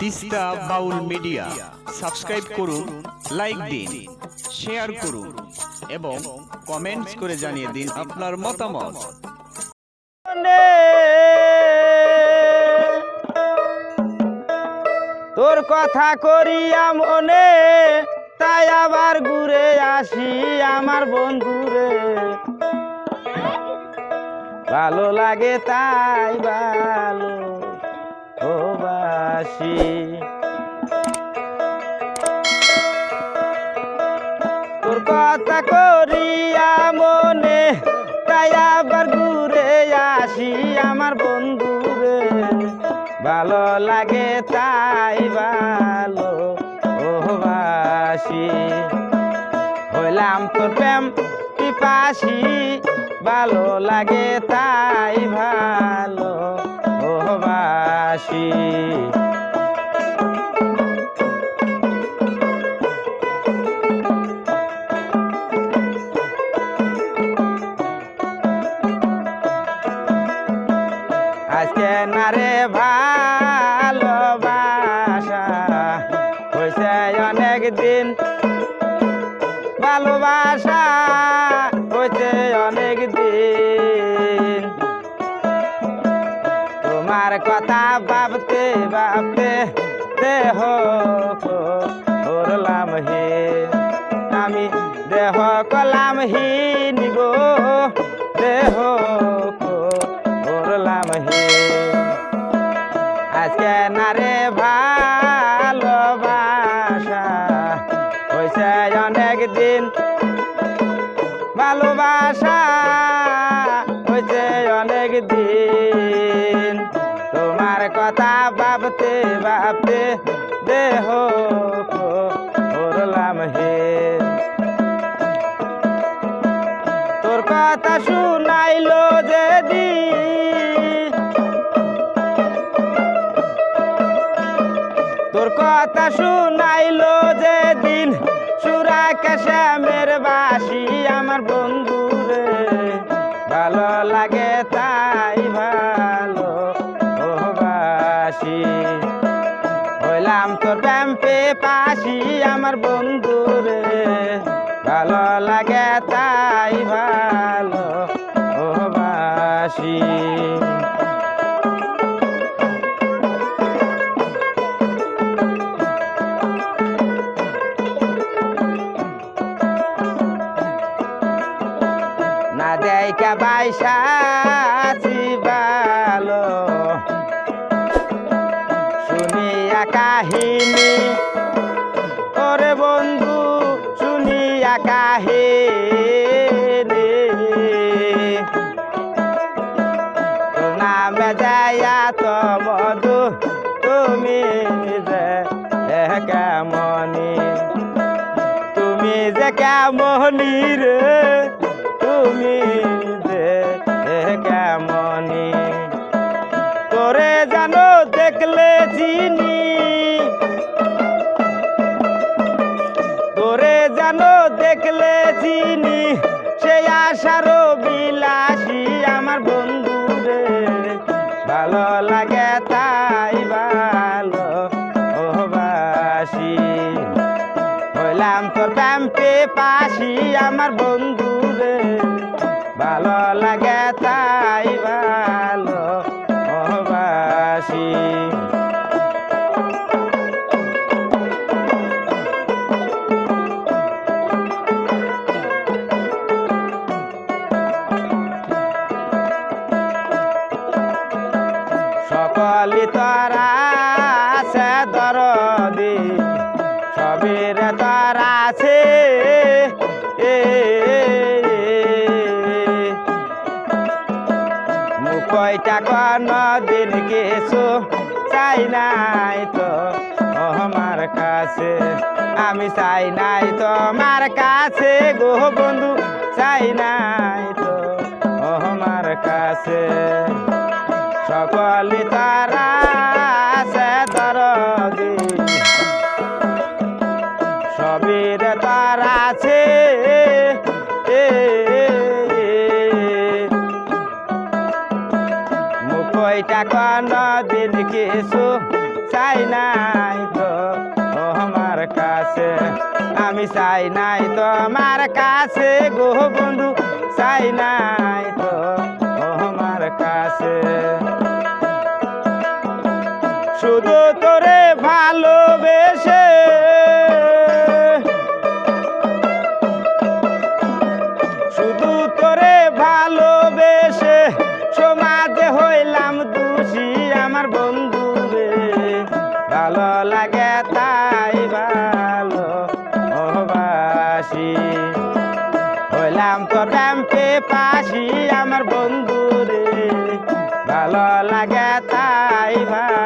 Teesta Baul media. Subscribe করুন, like দিন, share করুন এবং কমেন্টস করে জানিয়ে দিন আপনার মতামত। তোর কথা করিয়া মনে, তাই আবার ঘুরে আসি আমার বন্ধুরে। ভালো লাগে তাই ভালো। বাসি তোর কথা করিয়া মনে, তাই আবার ঘুরে আসি আমার বন্ধু রে ভালো লাগে তাই ভালো ও বাসি। হইলাম তোর প্রেম পিপাসি, ভালো লাগে তাই ভালো ও ভালোবাসা হয়েছে অনেক দিন তোমার কথা ভাবতে ভাবতে দেহ করলাম হে। আমি দেহ কলাম গো। দেহ ভালোবাসা হয়েছে অনেক দিন তোমার কথা ভাবতে ভাবতে দেহ করলাম হে। তোর কথা শুনাইলো যেদিন তোর কথা শুনাইলো যেদিন সুরা শ্যামের বাসি আমার বন্ধু ভালো লাগে তাই বাইসা ভালো। শুনিয়া কাহিনী। ওরে বন্ধু শুনিয়া কাহিনী। নামে যায়া তো মধু, তুমি কেমনি? তুমি যে কেমনি রে, তুমি চিনি তোরে জানো দেখলে চিনি, সে আশারও বিলাসী আমার বন্ধু রে ভালো লাগে তাই ভালো বাসি হইলাম তোর প্যাম্পে পাশি আমার বন্ধু রে ভালো লাগে সবের তোরা আছে। মুখটা কোন দিন কিছু চাই নাই তো আমার কাছে। আমি চাই নাই তোমার কাছে গো বন্ধু, চাই নাই তো আমার কাছে। সকলি তারা মুখইটা কোন দিন কিছু চাই নাই তো আমার কাছে। আমি চাই নাই তোমার কাছে গো বন্ধু, চাই নাই। তোরে ভালোবেসে সমাজে হইলাম দোষী আমার বন্ধু রে। ভালো লাগে তাই ভালো বাসি হইলাম তো ড্যাম্পে পাশি আমার বন্ধু রে। ভালো লাগে তাই ভালো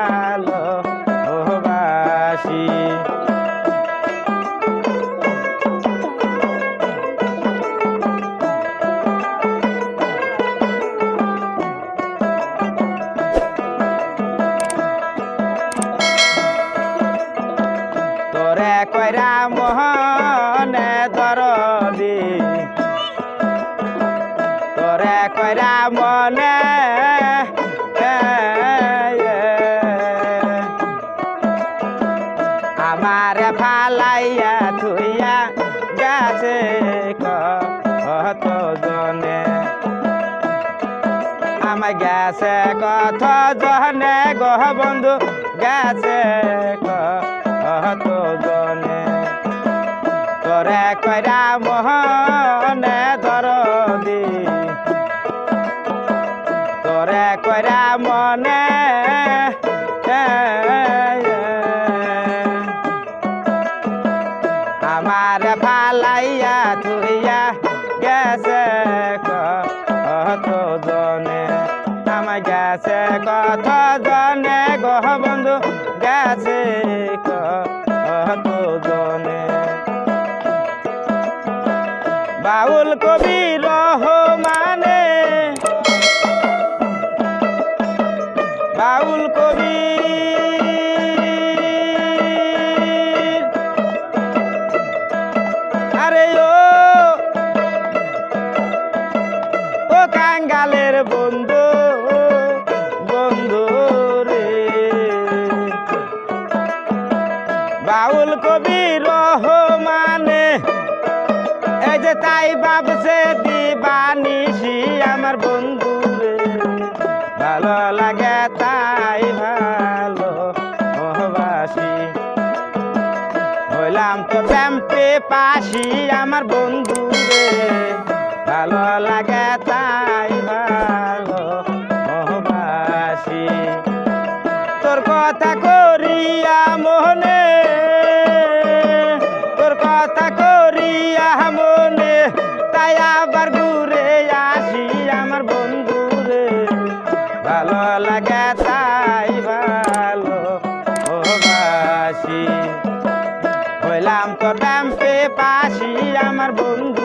গেছে জহনে গহ বন্ধু গেছে কত জনে। করে কইরা মোহনে গেছে কত জনে বাউল কবি বাউল কবি রহমানে। এই যে তাই ভাবছে দিবানিসি আমার বন্ধু ভালো লাগে তাই ভালো বাসি হইলাম তো ব্যাম্পে পাশি আমার বন্ধু রে ভালো লাগে তাই ভালো কথা করিয়া মনে, তাই আবার ঘুরে আসি আমার বন্ধু রে ভালো লাগে তাই ভালো বাসি হইলাম তো ড্যাম্পে পাশি আমার বন্ধু।